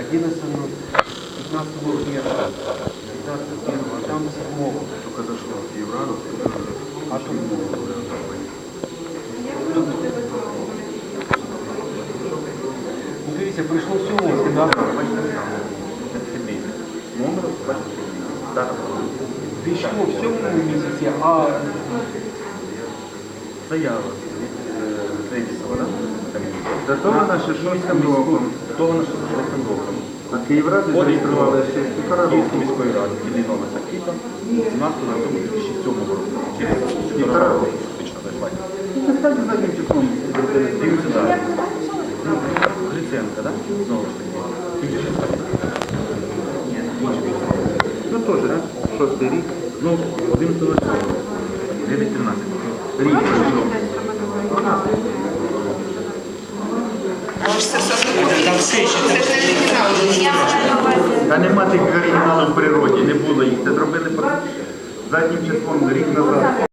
11 минут, 15 минут первого, 15 первого, а там 7 Только зашло в Киевраду, А Ну, дивіться, прийшло бачите, дата. Прийшло в сьомому місяці, а Заява від е, Денисова, да? Датована Шишовським роком. Датована Шишовським роком. Київраді зареєстрували про ще півтора року. Київської міської ради, єдиний номер 17 на 2007 року. Через Півтора півтора року. фактично зайшла. Ну, Насправді заднім числом. Дивіться далі. Гриценка, да? Знову ж таки. Ну теж, да? шостий рік. Ну, 11 на 9-13. Рік пройшов. Все Та нема тих оригіналів в природі, не було їх. Це зробили по- заднім числом рік назад.